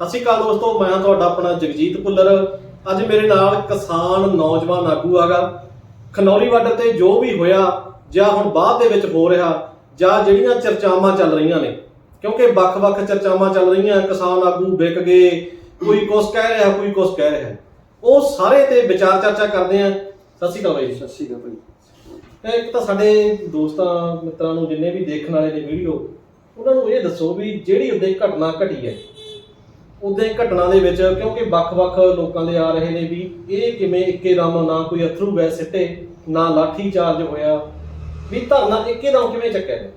ਸਤਿ ਸ਼੍ਰੀ ਅਕਾਲ ਦੋਸਤੋ ਮੈਂ ਤੁਹਾਡਾ ਆਪਣਾ ਜਗਜੀਤ ਭੁੱਲਰ। ਅੱਜ ਮੇਰੇ ਨਾਲ ਕਿਸਾਨ ਨੌਜਵਾਨ ਆਗੂ ਆਗਾ। ਖਨੌਰੀ ਬਾਰਡਰ ਤੇ ਜੋ ਵੀ ਹੋਇਆ ਜਾਂ ਹੁਣ ਬਾਅਦ ਦੇ ਵਿੱਚ ਹੋ ਰਿਹਾ ਜਾਂ ਜਿਹੜੀਆਂ ਚਰਚਾਵਾਂ ਚੱਲ ਰਹੀਆਂ ਨੇ। ਕਿਉਂਕਿ ਵੱਖ-ਵੱਖ ਚਰਚਾਵਾਂ ਚੱਲ ਰਹੀਆਂ ਕਿਸਾਨ ਆਗੂ ਵਿਕ ਗਏ ਕੋਈ ਕੁਛ ਕਹਿ ਰਿਹਾ ਕੋਈ ਕੁਛ ਕਹਿ ਰਿਹਾ। ਉਹ ਸਾਰੇ ਤੇ ਵਿਚਾਰ ਚਰਚਾ ਕਰਦੇ ਆ। ਸਤਿ ਸ਼੍ਰੀ ਅਕਾਲ ਬਾਈ ਜੀ। ਸਤਿ ਸ਼੍ਰੀ ਅਕਾਲ ਭਾਈ ਤੇ ਇੱਕ ਤਾਂ ਸਾਡੇ ਦੋਸਤਾਂ ਮਿੱਤਰਾਂ ਨੂੰ ਜਿੰਨੇ ਵੀ ਦੇਖਣ ਵਾਲੇ ਨੇ ਵੀਡੀਓ ਉਹਨਾਂ ਨੂੰ ਇਹ ਦੱਸੋ ਵੀ ਜਿਹੜੀ ਉੱਤੇ ਘਟਨਾ ਘਟੀ ਹੈ। ਉਹਦੇ ਘਟਨਾ ਦੇ ਵਿੱਚ, ਕਿਉਂਕਿ ਵੱਖ-ਵੱਖ ਲੋਕਾਂ ਦੇ ਆ ਰਹੇ ਨੇ ਵੀ ਇਹ ਕਿਵੇਂ ਇੱਕੇ ਦਮ ਨਾ ਕੋਈ ਅਥਰੂ ਗੈਸ ਸਿੱਟੇ, ਨਾ ਲਾਠੀ ਚਾਰਜ ਹੋਇਆ। ਵੀ ਧਰਨਾ ਇੱਕੇ ਦਮ ਕਿਵੇਂ ਚੱਕਿਆ ਗਿਆ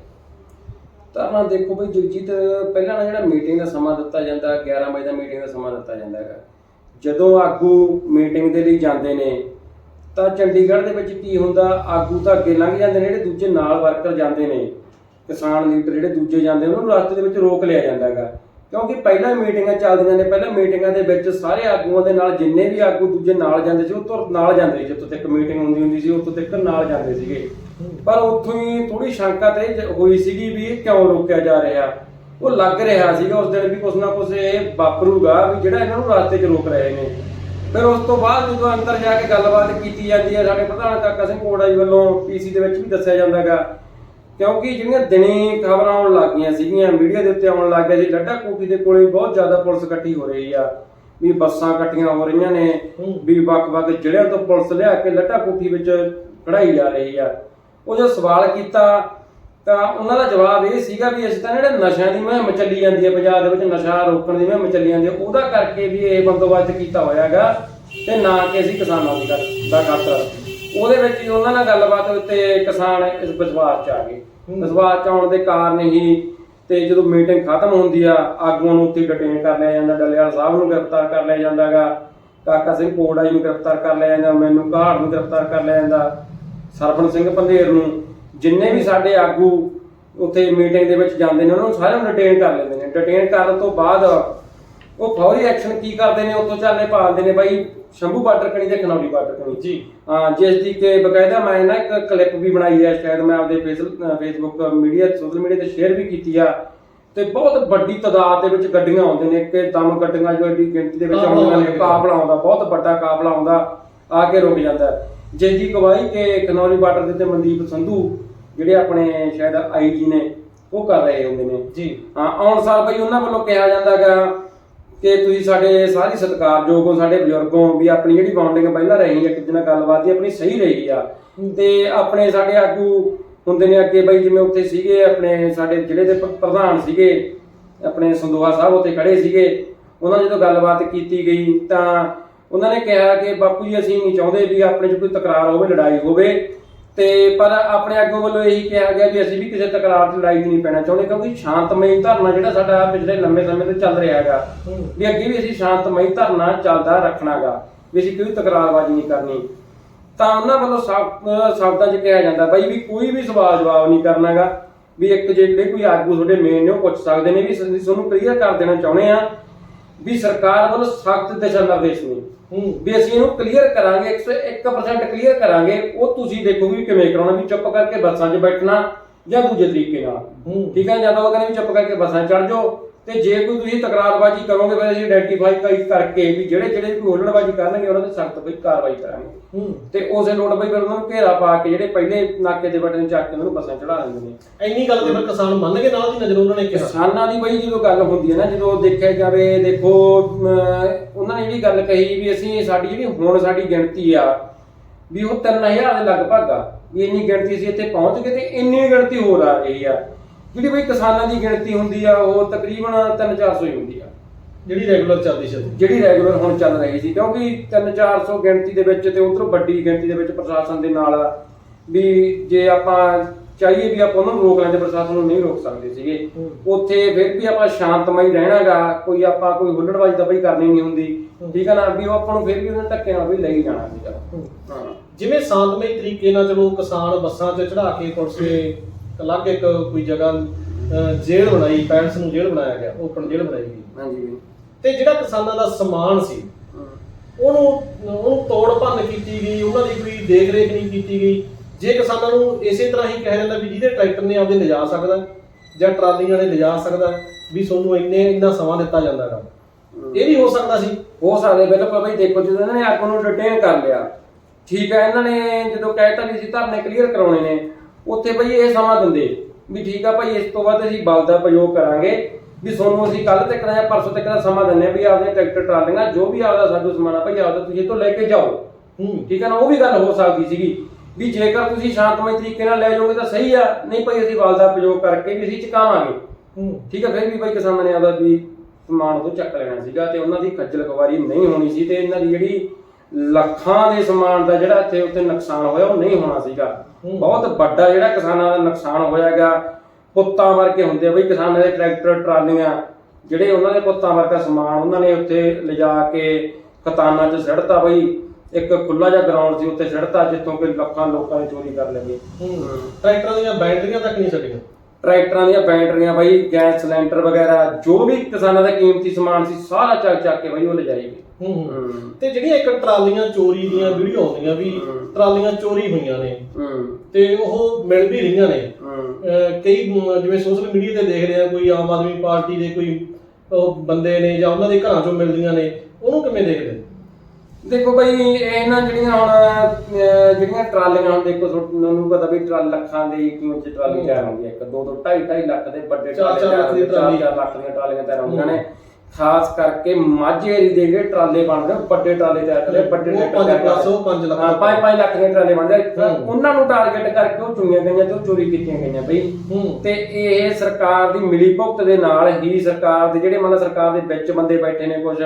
ਤਾਂ ਦੇਖੋ ਬਈ ਜਗਜੀਤ, ਪਹਿਲਾਂ ਨਾ ਜਿਹੜਾ ਮੀਟਿੰਗ ਦਾ ਸਮਾਂ ਦਿੱਤਾ ਜਾਂਦਾ 11 ਵਜੇ ਦਾ ਮੀਟਿੰਗ ਦਾ ਸਮਾਂ ਦਿੱਤਾ ਜਾਂਦਾ ਹੈਗਾ। ਜਦੋਂ ਆਗੂ ਮੀਟਿੰਗ ਦੇ ਲਈ ਜਾਂਦੇ ਨੇ, ਤਾਂ ਚੰਡੀਗੜ੍ਹ ਦੇ ਵਿੱਚ ਕੀ ਹੁੰਦਾ? ਆਗੂ ਤਾਂ ਅੱਗੇ ਲੰਘ ਜਾਂਦੇ ਨੇ, ਜਿਹੜੇ ਦੂਜੇ ਨਾਲ ਵਰਕਰ ਜਾਂਦੇ ਨੇ, ਕਿਸਾਨ ਲੀਡਰ ਜਿਹੜੇ ਦੂਜੇ ਜਾਂਦੇ ਉਹਨਾਂ ਨੂੰ ਰਸਤੇ ਦੇ ਵਿੱਚ ਰੋਕ ਲਿਆ ਜਾਂਦਾ ਹੈਗਾ। ਕਿਉਂਕਿ ਪਹਿਲਾਂ ਮੀਟਿੰਗਾਂ ਚੱਲਦੀਆਂ ਨੇ, ਪਹਿਲਾਂ ਮੀਟਿੰਗਾਂ ਦੇ ਵਿੱਚ ਸਾਰੇ ਆਗੂਆਂ ਦੇ ਨਾਲ ਜਿੰਨੇ ਵੀ ਆਗੂ ਦੂਜੇ ਨਾਲ ਜਾਂਦੇ ਸੀ, ਉਹ ਤੋਂ ਨਾਲ ਜਾਂਦੇ ਸੀ, ਜਿੱਥੋਂ ਤੱਕ ਮੀਟਿੰਗ ਹੁੰਦੀ ਹੁੰਦੀ ਸੀ, ਉੱਥੋਂ ਤੱਕ ਨਾਲ ਜਾਂਦੇ ਸੀਗੇ। ਪਰ ਉੱਥੋਂ ਹੀ ਥੋੜੀ ਸ਼ੰਕਾ ਤੇ ਜ- ਹੋਈ ਸੀਗੀ ਵੀ ਇਹ ਕਿਉਂ ਰੋਕਿਆ ਜਾ ਰਿਹਾ। ਉਹ ਲੱਗ ਰਿਹਾ ਸੀਗਾ ਉਸ ਦਿਨ ਵੀ ਕੁਛ ਨਾ ਕੁਛ ਇਹ ਵਾਪਰੂਗਾ ਵੀ ਜਿਹੜਾ ਇਹਨਾਂ ਨੂੰ ਰਸਤੇ 'ਚ ਰੋਕ ਰਹੇ ਨੇ। ਫਿਰ ਉਸ ਤੋਂ ਬਾਅਦ ਜਦੋਂ ਅੰਦਰ ਜਾ ਕੇ ਗੱਲਬਾਤ ਕੀਤੀ ਜਾਂਦੀ ਹੈ, ਸਾਡੇ ਪ੍ਰਧਾਨ ਕਾਕਾ ਸਿੰਘ ਕੋੜਾ ਜੀ ਵੱਲੋਂ ਪੀਸੀ ਦੇ ਵਿੱਚ ਵੀ ਦੱਸਿਆ ਜਾਂਦਾਗਾ ਕਿਉਂਕਿ ਜਿਹੜੀਆਂ ਦਿਨੀ ਖਬਰਾਂ ਆਉਣ ਲੱਗੀਆਂ ਸੀਗੀਆਂ ਮੀਡੀਆ ਦੇ ਉੱਤੇ ਆਉਣ ਲੱਗ ਗਿਆ ਸੀ ਲੱਡਾ ਕੋਠੀ ਦੇ ਕੋਲੇ ਬਹੁਤ ਜ਼ਿਆਦਾ ਪੁਲਿਸ ਇਕੱਠੀ ਹੋ ਰਹੀ ਆ ਵੀ ਬੱਸਾਂ ਇਕੱਠੀਆਂ ਹੋ ਰਹੀਆਂ ਨੇ। ਵੀ ਵੱਖ-ਵੱਖ ਜ਼ਿਲ੍ਹਿਆਂ ਤੋਂ ਪੁਲਿਸ ਲਿਆ ਕੇ ਲੱਡਾ ਕੋਠੀ ਵਿੱਚ ਕਢਾਈ ਜਾ ਰਹੀ ਆ ਉਹ ਜੋ ਸਵਾਲ ਕੀਤਾ ਤਾਂ ਉਹਨਾਂ ਦਾ ਜਵਾਬ ਇਹ ਸੀਗਾ ਵੀ ਅਸੀਂ ਤਾਂ ਜਿਹੜੇ ਨਸ਼ਿਆਂ ਦੀ ਮੁਹਿੰਮ ਚੱਲੀ ਜਾਂਦੀ ਹੈ ਪੰਜਾਬ ਦੇ ਵਿੱਚ ਨਸ਼ਾ ਰੋਕਣ ਦੀ ਮੁਹਿੰਮ ਚੱਲੀ ਜਾਂਦੀ ਹੈ ਉਹਦਾ ਕਰਕੇ ਵੀ ਇਹ ਬੰਦੋਬਸਤ ਕੀਤਾ ਹੋਇਆਗਾ ਤੇ ਨਾ ਕਿ ਅਸੀਂ ਕਿਸਾਨਾਂ ਦੀ ਗੱਲ ਦਾ ਖਾਤਰ ਉਹਦੇ ਵਿੱਚ ਹੀ ਉਹਨਾਂ ਨਾਲ ਗੱਲਬਾਤ ਹੋਈ ਤੇ ਕਿਸਾਨ ਇਸ ਵਿਸ਼ਵਾਸ ਚ ਆ ਗਏ। ਵਿਸ਼ਵਾਸ ਚ ਆਉਣ ਦੇ ਕਾਰਨ ਹੀ ਤੇ ਜਦੋਂ ਮੀਟਿੰਗ ਖਤਮ ਹੁੰਦੀ ਆ ਆਗੂਆਂ ਨੂੰ ਉੱਥੇ ਡਿਟੇਨ ਕਰ ਲਿਆ ਜਾਂਦਾ ਡੱਲੇਵਾਲ ਸਾਹਿਬ ਨੂੰ ਗ੍ਰਿਫਤਾਰ ਕਰ ਲਿਆ ਜਾਂਦਾਗਾ ਕਾਕਾ ਸਿੰਘ ਕੋੜਾ ਜੀ ਨੂੰ ਗ੍ਰਿਫਤਾਰ ਕਰ ਲਿਆ ਜਾਂਦਾ ਮੈਨੂੰ ਘਾੜ ਨੂੰ ਗ੍ਰਿਫਤਾਰ ਕਰ ਲਿਆ ਜਾਂਦਾ ਸਰਪੰਚ ਸਿੰਘ ਪੰਧੇਰ ਨੂੰ ਜਿੰਨੇ ਵੀ ਸਾਡੇ ਆਗੂ ਉੱਥੇ ਮੀਟਿੰਗ ਦੇ ਵਿੱਚ ਜਾਂਦੇ ਨੇ ਉਹਨਾਂ ਨੂੰ ਸਾਰਿਆਂ ਨੂੰ ਡਿਟੇਨ ਕਰ ਲੈਂਦੇ ਨੇ ਡਿਟੇਨ ਕਰਨ ਤੋਂ ਬਾਅਦ ਉਹ ਫੌਰੀ ਐਕਸ਼ਨ ਕੀ ਕਰਦੇ ਨੇ ਉੱਥੋਂ ਚੱਲੇ ਪਾਉਂਦੇ ਨੇ ਬਾਈ ਸ਼ੰਭੂ ਬਾਰਡਰ ਕਣੀ ਤੇ ਖਨੌਰੀ ਬਾਰਡਰ ਕਣੀ। ਜੀ। ਹਾਂ ਜਿਸ ਦੀ ਕਿ ਬਕਾਇਦਾ ਮੈਂ ਨਾ ਇੱਕ ਕਲਿੱਪ ਵੀ ਬਣਾਈ ਹੈ ਸ਼ਾਇਦ ਮੈਂ ਆਪਦੇ ਫੇਸਬੁੱਕ ਮੀਡੀਆ ਸੋਸ਼ਲ ਮੀਡੀਆ ਤੇ ਸ਼ੇਅਰ ਵੀ ਕੀਤੀ ਆ। ਤੇ ਬਹੁਤ ਵੱਡੀ ਤਾਦਾਦ ਦੇ ਵਿੱਚ ਗੱਡੀਆਂ ਆਉਂਦੇ ਨੇ ਕਿ ਦਮ ਗੱਡੀਆਂ ਜੋ ਐਡੀ ਗਿਣਤੀ ਦੇ ਵਿੱਚ ਆਉਂਦੀਆਂ ਨੇ। ਕਾਫਲਾ ਆਉਂਦਾ ਬਹੁਤ ਵੱਡਾ ਕਾਫਲਾ ਆਉਂਦਾ ਆ ਕੇ ਰੁਕ ਜਾਂਦਾ। ਦੀ ਗਵਾਹੀ ਕਿ ਖਨੌਰੀ ਬਾਰਡਰ ਦੇ ਤੇ ਮਨਦੀਪ ਸੰਧੂ ਜਿਹੜੇ ਆਪਣੇ ਸ਼ਾਇਦ ਆਈਜੀ ਨੇ ਉਹ ਕਰ ਰਹੇ ਹੁੰਦੇ ਨੇ। ਜੀ। ਹਾਂ ਆਉਣ ਸਾਲ ਬਈ ਉਹਨਾਂ ਵੱਲੋਂ ਕਿਹਾ ਜਾਂਦਾਗਾ ਕਿ ਤੁਸੀਂ ਸਾਡੇ ਸਾਰੀ ਸਤਿਕਾਰਯੋਗ ਹੋ ਸਾਡੇ ਬਜ਼ੁਰਗੋਂ ਵੀ ਆਪਣੀ ਜਿਹੜੀ ਬਾਉਂਡਿੰਗ ਪਹਿਲਾਂ ਰਹੀ ਹੈ ਕਿਤੇ ਨਾਲ ਗੱਲਬਾਤ ਦੀ ਆਪਣੀ ਸਹੀ ਰਹੀ ਆ। ਤੇ ਆਪਣੇ ਸਾਡੇ ਆਗੂ ਹੁੰਦੇ ਨੇ ਅੱਗੇ ਬਈ ਜਿਵੇਂ ਉੱਥੇ ਸੀਗੇ ਆਪਣੇ ਸਾਡੇ ਜ਼ਿਲ੍ਹੇ ਦੇ ਪ- ਪ੍ਰਧਾਨ ਸੀਗੇ ਆਪਣੇ ਸੰਦੋਹਾ ਸਾਹਿਬ ਉੱਥੇ ਖੜੇ ਸੀਗੇ। ਉਹਨਾਂ ਜਦੋਂ ਗੱਲਬਾਤ ਕੀਤੀ ਗਈ ਤਾਂ ਉਹਨਾਂ ਨੇ ਕਿਹਾ ਕਿ ਬਾਪੂ ਜੀ ਅਸੀਂ ਨਹੀਂ ਚਾਹੁੰਦੇ ਵੀ ਆਪਣੇ 'ਚ ਕੋਈ ਤਕਰਾਰ ਹੋਵੇ ਲੜਾਈ ਹੋਵੇ। ਤੇ ਪਰ ਆਪਣੇ ਅੱਗੋਂ ਵੱਲੋਂ ਇਹੀ ਕਿਹਾ ਗਿਆ ਵੀ ਅਸੀਂ ਵੀ ਕਿਸੇ ਤਕਰਾਰ 'ਚ ਲੜਾਈ 'ਚ ਨਹੀਂ ਪੈਣਾ ਚਾਹੁੰਦੇ ਕਿਉਂਕਿ ਸ਼ਾਂਤਮਈ ਧਰਨਾ ਜਿਹੜਾ ਸਾਡਾ ਪਿਛਲੇ ਲੰਮੇ ਸਮੇਂ ਤੋਂ ਚੱਲ ਰਿਹਾ ਹੈਗਾ। ਵੀ ਅੱਗੇ ਵੀ ਅਸੀਂ ਸ਼ਾਂਤਮਈ ਧਰਨਾ ਚੱਲਦਾ ਰੱਖਣਾਗਾ ਵੀ ਅਸੀਂ ਕੋਈ ਤਕਰਾਰਬਾਜ਼ੀ ਨਹੀਂ ਕਰਨੀ। ਤਾਂ ਉਹਨਾਂ ਵੱਲੋਂ ਸ਼ਬਦਾਂ 'ਚ ਕਿਹਾ ਜਾਂਦਾ ਬਾਈ ਵੀ ਕੋਈ ਵੀ ਸਵਾਲ ਜਵਾਬ ਨਹੀਂ ਕਰਨਾਗਾ ਵੀ ਇੱਕ ਜਿਹੜੇ ਕੋਈ ਆਗੂ ਤੁਹਾਡੇ ਮੇਨ ਨੇ ਉਹ ਪੁੱਛ ਸਕਦੇ ਨੇ ਵੀ ਤੁਹਾਨੂੰ ਕਲੀਅਰ ਕਰ ਦੇਣਾ ਚਾਹੁੰਦੇ ਆ ਵੀ ਸਰਕਾਰ ਵੱਲੋਂ ਸਖਤ ਦਿਸ਼ਾ ਨਿਰਦੇਸ਼ ਨੇ ਵੀ ਅਸੀਂ ਇਹਨੂੰ ਕਲੀਅਰ ਕਰਾਂਗੇ 101% ਕਲੀਅਰ ਕਰਾਂਗੇ ਉਹ ਤੁਸੀਂ ਦੇਖੋ ਵੀ ਕਿਵੇਂ ਕਰਾਉਣਾ ਵੀ ਚੁੱਪ ਕਰਕੇ ਬੱਸਾਂ 'ਚ ਬੈਠਣਾ ਜਾਂ ਦੂਜੇ ਤਰੀਕੇ ਨਾਲ। ਠੀਕ ਹੈ ਜਾਂ ਤਾਂ ਉਹ ਕਹਿੰਦੇ ਵੀ ਚੁੱਪ ਕਰਕੇ ਬੱਸਾਂ ਚੜ ਜਾਓ ਤੇ ਜੇ ਕੋਈ ਤੁਸੀਂ ਤਕਰਾਰਬਾਜ਼ੀ ਕਰੋਗੇ ਫਿਰ ਅਸੀਂ ਆਇਡੈਂਟੀਫਾਈ ਕਰਕੇ ਵੀ ਜਿਹੜੇ ਜਿਹੜੇ ਕੋਈ ਹੁੱਲੜਬਾਜ਼ੀ ਕਰਨਗੇ ਉਹਨਾਂ ਤੇ ਸਖਤ ਕੋਈ ਕਾਰਵਾਈ ਕਰਾਂਗੇ। ਹੂੰ। ਤੇ ਉਸੇ ਲੋੜ ਬਈ ਫਿਰ ਉਹਨਾਂ ਨੂੰ ਘੇਰਾ ਪਾ ਕੇ ਜਿਹੜੇ ਪਹਿਲੇ ਨਾਕੇ ਦੇ ਬਟਨ ਚੱਕ ਕੇ ਉਹਨਾਂ ਨੂੰ ਬੱਸਾਂ ਚੜਾ ਦਿੰਦੇ ਨੇ। ਇੰਨੀ ਗੱਲ ਤੇ ਫਿਰ ਕਿਸਾਨ ਮੰਨ ਗਏ ਨਾਲ ਦੀ ਨਜ਼ਰ ਉਹਨਾਂ ਨੇ ਕਿਹਾ। ਕਿਸਾਨਾਂ ਦੀ ਬਈ ਜਦੋਂ ਗੱਲ ਹੁੰਦੀ ਹੈ ਨਾ ਜਦੋਂ ਦੇਖਿਆ ਜਾਵੇ ਦੇਖੋ ਅਮ, ਉਹਨਾਂ ਨੇ ਜਿਹੜੀ ਗੱਲ ਕਹੀ ਵੀ ਅਸੀਂ ਸਾਡੀ ਜਿਹੜੀ ਹੁਣ ਸਾਡੀ ਗਿਣਤੀ ਆ ਵੀ ਉਹ 3000 ਦੇ ਲਗਭਗ ਆ ਵੀ ਇੰਨੀ ਗਿਣਤੀ ਅਸੀਂ ਇੱਥੇ ਪਹੁੰਚ ਗਏ ਤੇ ਇੰਨੀ ਗਿਣਤੀ ਹੋਰ ਆ ਰਹੀ ਆ। ਜਿਹੜੀ ਬਈ ਕਿਸਾਨਾਂ ਦੀ ਗਿਣਤੀ ਹੁੰਦੀ ਆ ਉਹ ਤਕਰੀਬਨ 3-400 ਹੀ ਹੁੰਦੀ ਆ। ਜਿਹੜੀ ਰੈਗੂਲਰ ਚੱਲਦੀ ਸੀ ਜਿਹੜੀ ਰੈਗੂਲਰ ਹੁਣ ਚੱਲ ਰਹੀ ਸੀ ਕਿਉਂਕਿ 3-400 ਗਿਣਤੀ ਦੇ ਵਿੱਚ ਤੇ ਉਧਰੋਂ ਵੱਡੀ ਗਿਣਤੀ ਦੇ ਵਿੱਚ ਪ੍ਰਸ਼ਾਸਨ ਦੇ ਨਾਲ ਵੀ ਜੇ ਆਪਾਂ ਚਾਹੀਏ ਵੀ ਆਪਾਂ ਉਹਨਾਂ ਨੂੰ ਰੋਕ ਲੈਂਦੇ ਪ੍ਰਸ਼ਾਸਨ ਨੂੰ ਨਹੀਂ ਰੋਕ ਸਕਦੇ ਸੀਗੇ। ਉੱਥੇ ਫਿਰ ਵੀ ਆਪਾਂ ਸ਼ਾਂਤਮਈ ਰਹਿਣਾਗਾ ਕੋਈ ਆਪਾਂ ਕੋਈ ਹੁੱਲੜਬਾਜ਼ੀ ਤਾਂ ਬਈ ਕਰਨੀ ਨਹੀਂ ਹੁੰਦੀ। ਠੀਕ ਹੈ ਨਾ ਵੀ ਉਹ ਆਪਾਂ ਨੂੰ ਫਿਰ ਵੀ ਉਹਨਾਂ ਧੱਕੇ ਨਾਲ ਵੀ ਲਈ ਜਾਣਾ ਸੀਗਾ। ਜਿਵੇਂ ਸ਼ਾਂਤਮਈ ਤਰੀਕੇ ਨਾਲ ਚਲੋ ਕਿਸਾਨ ਬੱਸਾਂ 'ਚ ਚੜਾ ਕੇ ਪੁਲਿਸ ਨੇ ਅਲੱਗ ਇੱਕ ਕੋਈ ਜਗ੍ਹਾ ਅਹ, ਜੇਲ੍ਹ ਬਣਾਈ ਪੈਲਸ ਨੂੰ ਜੇਲ੍ਹ ਬਣਾਇਆ ਗਿਆ ਓਪਨ ਜੇਲ੍ਹ ਬਣਾਈ ਗਈ। ਹਾਂਜੀ। ਤੇ ਜਿਹੜਾ ਕਿਸਾਨਾਂ ਦਾ ਸਮਾਨ ਸੀ ਉਹਨੂੰ ਉਹਨੂੰ ਤੋੜ ਭੰਨ ਕੀਤੀ ਗਈ ਉਹਨਾਂ ਦੀ ਕੋਈ ਦੇਖ ਰੇਖ ਨਹੀਂ ਕੀਤੀ ਗਈ। ਜੇ ਕਿਸਾਨਾਂ ਨੂੰ ਇਸੇ ਤਰ੍ਹਾਂ ਹੀ ਕਿਹਾ ਜਾਂਦਾ ਵੀ ਜਿਹਦੇ ਟਰੈਕਟਰ ਨੇ ਆਪਦੇ ਲਿਜਾ ਸਕਦਾ ਜਾਂ ਟਰਾਲੀਆਂ ਨੇ ਲਿਜਾ ਸਕਦਾ ਵੀ ਤੁਹਾਨੂੰ ਇੰਨੇ ਇੰਨਾ ਸਮਾਂ ਦਿੱਤਾ ਜਾਂਦਾ ਹੈਗਾ। ਇਹ ਵੀ ਹੋ ਸਕਦਾ ਸੀ। ਹੋ ਸਕਦੇ ਬਿਲਕੁਲ ਬਈ ਦੇਖੋ ਜਦੋਂ ਇਹਨਾਂ ਨੇ ਆਪ ਨੂੰ ਰਿਟੇਨ ਕਰ ਲਿਆ ਠੀਕ ਹੈ ਇਹਨਾਂ ਨੇ ਜਦੋਂ ਕਹਿਤਾ ਵੀ ਅਸੀਂ ਧਰਨੇ ਕਲੀਅਰ ਕਰਾਉਣੇ ਨੇ। ਉੱਥੇ ਬਈ ਇਹ ਸਮਾਂ ਦਿੰਦੇ। ਵੀ ਠੀਕ ਆ ਭਾਈ ਇਸ ਤੋਂ ਬਾਅਦ ਅਸੀਂ ਬਲ ਦਾ ਪ੍ਰਯੋਗ ਕਰਾਂਗੇ। ਵੀ ਤੁਹਾਨੂੰ ਅਸੀਂ ਕੱਲ ਤੱਕ ਜਾਂ ਪਰਸੋਂ ਤੱਕ ਦਾ ਸਮਾਂ ਦਿੰਨੇ ਵੀ ਆਪਦੇ ਟਰੈਕਟਰ ਟਰਾਲੀਆਂ ਜੋ ਵੀ ਆਪਦਾ ਸਾਡੂ ਸਮਾਨ ਆ ਭਾਈ ਆਪਦਾ ਤੁਸੀਂ ਇਹ ਤੋਂ ਲੈ ਕੇ ਜਾਓ। ਹੂੰ। ਠੀਕ ਹੈ ਨਾ ਉਹ ਵੀ ਗੱਲ ਹੋ ਸਕਦੀ ਸੀਗੀ। ਵੀ ਜੇਕਰ ਤੁਸੀਂ ਸ਼ਾਂਤਮਈ ਤਰੀਕੇ ਨਾਲ ਲੈ ਜਾਓਗੇ ਤਾਂ ਸਹੀ ਆ ਨਹੀਂ ਭਾਈ ਅਸੀਂ ਬਲ ਦਾ ਪ੍ਰਯੋਗ ਕਰਕੇ ਵੀ ਅਸੀਂ ਚੁਕਾਵਾਂਗੇ। ਹੂੰ। ਠੀਕ ਹੈ ਫਿਰ ਵੀ ਬਾਈ ਕਿਸਾਨਾਂ ਨੇ ਆਦਾ ਵੀ ਸਮਾਨ ਤੋਂ ਚੱਕ ਲੈਣਾ ਸੀਗਾ ਤੇ ਉਹਨਾਂ ਦੀ ਖੱਜਲ ਖਵਾਰੀ ਨਹੀਂ ਹੋਣੀ ਸੀ ਤੇ ਇਹਨਾਂ ਦੀ ਜਿਹੜੀ ਲੱਖਾਂ ਦੇ ਸਮਾਨ ਦਾ ਜਿਹੜਾ ਇੱਥੇ ਉੱਤੇ ਨੁਕਸਾਨ ਹੋਇਆ ਉਹ ਨਹੀਂ ਹੋਣਾ ਸੀਗਾ। ਬਹੁਤ ਵੱਡਾ ਜਿਹੜਾ ਕਿਸਾਨਾਂ ਦਾ ਨੁਕਸਾਨ ਹੋਇਆਗਾ ਪੁੱਤਾਂ ਵਰਗੇ ਹੁੰਦੇ ਬਈ ਕਿਸਾਨਾਂ ਦੇ ਟਰੈਕਟਰ ਟਰਾਲੀਆਂ ਜਿਹੜੇ ਉਹਨਾਂ ਦੇ ਪੁੱਤਾਂ ਵਰਗਾ ਸਮਾਨ ਉਹਨਾਂ ਨੇ ਉੱਥੇ ਲਿਜਾ ਕੇ ਖਤਾਨਾਂ 'ਚ ਸੜਤਾ ਬਈ ਇੱਕ ਖੁੱਲਾ ਜਿਹਾ ਗਰਾਊਂਡ ਸੀ ਉੱਥੇ ਸੜਤਾ ਜਿੱਥੋਂ ਕਿ ਲੱਖਾਂ ਲੋਕਾਂ ਨੇ ਚੋਰੀ ਕਰ ਲਈ ਟਰੈਕਟਰਾਂ ਦੀਆਂ ਬੈਟਰੀਆਂ ਤੱਕ ਨਹੀਂ ਛੱਡੀਆਂ। ਟਰੈਕਟਰਾਂ ਦੀਆਂ ਬੈਟਰੀਆਂ ਬਾਈ ਗੈਸ ਸਿਲੰਡਰ ਵਗੈਰਾ ਜੋ ਵੀ ਕਿਸਾਨਾਂ ਦਾ ਕੀਮਤੀ ਸਮਾਨ ਸੀ ਸਾਰਾ ਚੱਕ ਚੱਕ ਕੇ ਬਾਈ ਉਹ ਲਿਜਾਈ ਗਏ ਹੂੰ ਹੂੰ। ਤੇ ਜਿਹੜੀਆਂ ਇੱਕ ਟਰਾਲੀਆਂ ਚੋਰੀ ਦੀਆਂ ਵੀਡੀਓ ਆਉਂਦੀਆਂ ਵੀ। ਟਰਾਲੀਆਂ ਚੋਰੀ ਹੋਈਆਂ ਨੇ। ਹੂੰ। ਤੇ ਉਹ ਮਿਲ ਵੀ ਰਹੀਆਂ ਨੇ। ਹੂੰ। ਅਹ ਕਈ ਜਿਵੇਂ ਸੋਸ਼ਲ ਮੀਡੀਆ ਤੇ ਦੇਖਦੇ ਆ ਕੋਈ ਆਮ ਆਦਮੀ ਪਾਰਟੀ ਦੇ ਕੋਈ ਉਹ ਬੰਦੇ ਨੇ ਜਾਂ ਉਹਨਾਂ ਦੇ ਘਰਾਂ ਚੋਂ ਮਿਲਦੀਆਂ ਨੇ ਉਹਨੂੰ ਕਿਵੇਂ ਦੇਖਦੇ? ਦੇਖੋ ਬਈ ਇਹਨਾਂ ਜਿਹੜੀਆਂ ਹੁਣ ਅਹ, ਜਿਹੜੀਆਂ ਟਰਾਲੀਆਂ ਹੁਣ ਦੇਖੋ ਤੁਹਾਨੂੰ ਪਤਾ ਵੀ ਟਰਾਲ ਲੱਖਾਂ ਦੀ ਕੀਮਤ ਦੀ ਟਰਾਲੀ ਤਿਆਰ ਹੁੰਦੀ ਹੈ। ਇੱਕ ਦੋ ਦੋ ਢਾਈ ਢਾਈ ਲੱਖ ਦੇ ਵੱਡੇ ਚਾਰ- ਟਰਾਲੇ ਚਾਰ ਲੱਖ ਦੀ ਤਿਆਰ ਟਰਾਲੀ। ਚਾਰ ਲੱਖ ਦੀਆਂ ਟਰਾਲੀਆਂ ਤਿਆਰ ਹੁੰਦੀਆਂ ਨੇ। ਖਾਸ ਕਰਕੇ ਮਾਝੇ ਦੇ ਜਿਹੜੇ ਟਰਾਲੇ ਬਣਦੇ ਆ, ਵੱਡੇ ਟਰਾਲੇ ਤਿਆਰ ਕਰਦੇ ਆ, ਵੱਡੇ ਉਹ ਟਰੈਕਟਰ ਪੰਜ ਤਿਆਰ ਪਲੱਸ ਕਰਦੇ ਆ। ਉਹ ਪੰਜ ਲੱਖ ਹਾਂ 5 5 ਲੱਖ ਦੇ ਟਰਾਲੇ ਬਣਦੇ ਆ। ਹੂੰ। ਉਹਨਾਂ ਨੂੰ ਟਾਰਗੇਟ ਕਰਕੇ ਉਹ ਚੁਣੀਆਂ ਗਈਆਂ ਤੇ ਉਹ ਚੋਰੀ ਕੀਤੀਆਂ ਗਈਆਂ ਬਈ ਹੂੰ ਤੇ ਇਹ ਸਰਕਾਰ ਦੀ ਮਿਲੀ ਭੁਗਤ ਦੇ ਨਾਲ ਹੀ ਸਰਕਾਰ ਦੇ ਜਿਹੜੇ ਮਤਲਬ ਸਰਕਾਰ ਦੇ ਵਿੱਚ ਬੰਦੇ ਬੈਠੇ ਨੇ ਕੁਝ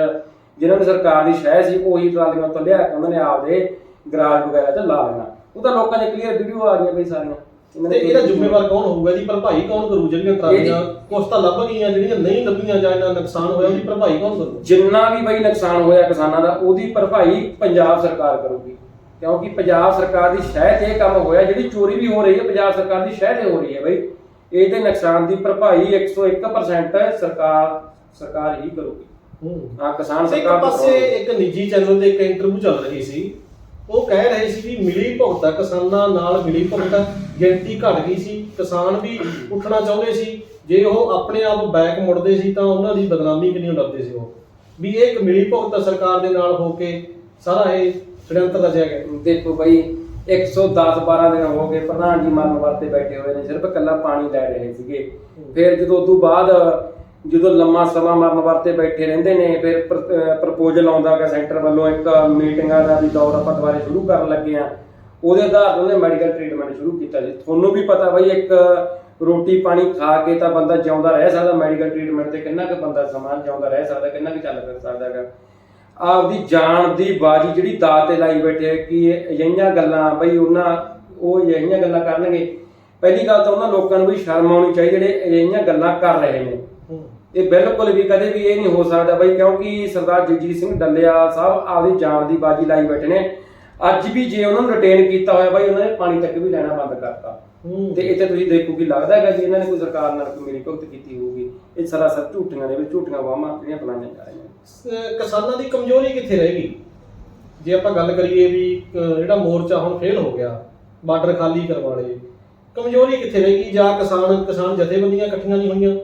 ਜਿਨ੍ਹਾਂ ਨੂੰ ਸਰਕਾਰ ਦੀ ਸ਼ਹਿ ਸੀ ਉਹੀ ਟਰਾਲੀਆਂ ਤੋਂ ਲਿਆ ਕੇ ਉਹਨਾਂ ਨੇ ਆਪਦੇ ਗਰਾਜ ਵਗੈਰਾ 'ਚ ਲਾ ਲੈਣਾ ਉਹ ਤਾਂ ਲੋਕਾਂ ਦੇ ਕਲੀਅਰ ਵੀਡੀਓ ਆ ਗਈਆਂ ਬਈ ਸਾਰੀਆਂ ਤੇ ਇਹਦਾ ਜ਼ਿੰਮੇਵਾਰ ਕੌਣ ਹੋਊਗਾ ਇਹਦੀ ਭਰਪਾਈ ਕੌਣ ਕਰੂ? ਜਿਹੜੀਆਂ ਟਰਾਲੀਆਂ ਕੁਛ ਤਾਂ ਲੱਭ ਗਈਆਂ ਜਿਹੜੀਆਂ ਨਹੀਂ ਲੱਭੀਆਂ ਜਾਂ ਇਹਨਾਂ ਨੁਕਸਾਨ ਹੋਇਆ ਉਹਦੀ ਭਰਪਾਈ ਕੌਣ ਕਰੂ? ਜਿੰਨਾ ਵੀ ਬਈ ਨੁਕਸਾਨ ਹੋਇਆ ਕਿਸਾਨਾਂ ਦਾ ਉਹਦੀ ਭਰਪਾਈ ਪੰਜਾਬ ਸਰਕਾਰ ਕਰੂਗੀ। ਕਿਉਂਕਿ ਪੰਜਾਬ ਸਰਕਾਰ ਦੀ ਤੇ ਇਹ ਕੰਮ ਹੋਇਆ ਜਿਹੜੀ ਚੋਰੀ ਵੀ ਹੋ ਰਹੀ ਹੈ ਪੰਜਾਬ ਸਰਕਾਰ ਦੀ ਤੇ ਹੋ ਰਹੀ ਹੈ ਬਈ। ਇਹਦੇ ਨੁਕਸਾਨ ਦੀ ਭਰਪਾਈ 101% ਸਰਕਾਰ ਸਰਕਾਰ ਹੀ ਕਰੂਗੀ। ਹੂੰ। ਕਿਸਾਨ ਇੱਕ ਸਰਕਾਰ ਤੋਂ ਪਾਸੇ ਇੱਕ ਨਿੱਜੀ ਚੈਨਲ ਤੇ ਇੱਕ ਇੰਟਰਵਿਊ ਚੱਲ ਰਹੀ ਸੀ। ਉਹ ਕਹਿ ਰਹੇ ਸੀ ਵੀ ਮਿਲੀ ਭੁਗਤਾ ਕਿਸਾਨਾਂ ਨਾਲ ਮਿਲੀ ਭੁਗਤਾ ਗਿਣਤੀ ਘਟ ਗਈ ਸੀ। ਕਿਸਾਨ ਵੀ ਉੱਠਣਾ ਚਾਹੁੰਦੇ ਸੀ। ਜੇ ਉਹ ਆਪਣੇ ਆਪ ਬੈਕ ਮੁੜਦੇ ਸੀ ਤਾਂ ਉਹਨਾਂ ਦੀ ਬਦਨਾਮੀ ਕਿੰਨੀ ਡਰਦੇ ਸੀ ਉਹ। ਵੀ ਇਹ ਇੱਕ ਮਿਲੀ ਭੁਗਤਾ ਸਰਕਾਰ ਦੇ ਨਾਲ ਹੋ ਕੇ। ਸਾਰਾ ਇਹ ਛੜਯੰਤਰ ਰਚਿਆ ਗਿਆ। ਦੇਖੋ ਬਈ 110 12 ਦਿਨ ਹੋ ਗਏ ਪ੍ਰਧਾਨ ਜੀ ਮਰਨ ਵਾਸਤੇ ਬੈਠੇ ਹੋਏ ਨੇ। ਸਿਰਫ ਇਕੱਲਾ ਪਾਣੀ ਲੈ ਰਹੇ ਸੀਗੇ। ਫਿਰ ਜਦੋਂ ਉਦੋਂ ਬਾਅਦ ਜਦੋਂ ਲੰਮਾ ਸਮਾਂ ਮਰਨ ਵਾਸਤੇ ਬੈਠੇ ਰਹਿੰਦੇ ਨੇ, ਫਿਰ ਪ੍ਰਪੋਜ਼ਲ ਆਉਂਦਾ ਕਿ ਸੈਂਟਰ ਵੱਲੋਂ, ਇੱਕ ਮੀਟਿੰਗਾਂ ਦਾ ਵੀ ਦੌਰ ਆਪਾਂ ਦੁਬਾਰੇ ਸ਼ੁਰੂ ਕਰਨ ਲੱਗੇ ਆ ਉਹਦੇ ਆਧਾਰ ਤੇ ਉਹਨੇ ਮੈਡੀਕਲ ਟ੍ਰੀਟਮੈਂਟ ਸ਼ੁਰੂ ਕੀਤਾ ਜੀ। ਤੁਹਾਨੂੰ ਵੀ ਪਤਾ ਬਈ ਇੱਕ ਰੋਟੀ ਪਾਣੀ ਖਾ ਕੇ ਤਾਂ ਬੰਦਾ ਜਿਉਂਦਾ ਰਹਿ ਸਕਦਾ, ਮੈਡੀਕਲ ਟ੍ਰੀਟਮੈਂਟ ਤੇ ਕਿੰਨਾ ਕੁ ਬੰਦਾ ਸਮਾਨ ਜਿਉਂਦਾ ਰਹਿ ਸਕਦਾ, ਕਿੰਨਾ ਕੁ ਚੱਲ ਫਿਰ ਸਕਦਾ ਹੈਗਾ। ਆਪਦੀ ਜਾਨ ਦੀ ਬਾਜੀ ਜਿਹੜੀ ਦਾਅ ਤੇ ਲਾਈ ਬੈਠੇ ਕਿ ਅਜਿਹੀਆਂ ਗੱਲਾਂ ਬਈ ਉਹਨਾਂ, ਉਹ ਅਜਿਹੀਆਂ ਗੱਲਾਂ ਕਰਨਗੇ। ਪਹਿਲੀ ਗੱਲ ਤਾਂ ਉਹਨਾਂ ਲੋਕਾਂ ਨੂੰ ਵੀ ਸ਼ਰਮ ਆਉਣੀ ਚਾਹੀਦੀ, ਜਿਹੜੇ ਅਜਿਹੀਆਂ ਗੱਲਾਂ ਕਰ ਰਹੇ ਨੇ। ਇਹ ਬਿਲਕੁਲ ਵੀ ਕਦੇ ਵੀ ਇਹ ਨਹੀਂ ਹੋ ਸਕਦਾ ਬਈ ਕਿਉਂਕਿ ਸਰਦਾਰ ਜਗਜੀਤ ਸਿੰਘ ਡੱਲੇਵਾਲ ਸਾਹਿਬ ਆਪਦੀ ਜਾਨ ਦੀ ਬਾਜੀ ਲਾਈ ਬੈਠੇ ਨੇ। ਅੱਜ ਵੀ ਜੇ ਉਹਨਾਂ ਨੂੰ ਰਿਟੇਨ ਕੀਤਾ ਹੋਇਆ ਬਾਈ ਉਹਨਾਂ ਨੇ ਪਾਣੀ ਤੱਕ ਵੀ ਲੈਣਾ ਬੰਦ ਕਰਤਾ। ਤੇ ਇੱਥੇ ਤੁਸੀਂ ਦੇਖੋ ਕਿ ਲੱਗਦਾ ਹੈਗਾ ਕਿ ਇਹਨਾਂ ਨੇ ਕੋਈ ਸਰਕਾਰ ਨਾਲ ਕੋਈ ਮੇਰੀ ਭੁਗਤ ਕੀਤੀ ਹੋਊਗੀ। ਇਹ ਸਰਾਸਰ ਝੂਠੀਆਂ ਦੇ ਵਿੱਚ ਝੂਠੀਆਂ ਵਾਹਾਂ ਜਿਹੜੀਆਂ ਬਣਾਈਆਂ ਜਾ ਰਹੀਆਂ ਨੇ। ਕਿਸਾਨਾਂ ਦੀ ਕਮਜ਼ੋਰੀ ਕਿੱਥੇ ਰਹਿ ਗਈ? ਜੇ ਆਪਾਂ ਗੱਲ ਕਰੀਏ ਵੀ ਜਿਹੜਾ ਮੋਰਚਾ ਹੁਣ ਫੇਲ ਹੋ ਗਿਆ ਬਾਰਡਰ ਖਾਲੀ ਕਰਵਾ ਲਏ ਕਮਜ਼ੋਰੀ ਕਿੱਥੇ ਰਹਿ ਗਈ? ਜਾਂ ਕਿਸਾਨ ਕਿਸਾਨ ਜਥੇਬੰਦੀਆਂ ਇਕੱਠੀਆਂ ਨਹੀਂ ਹੋਈਆਂ?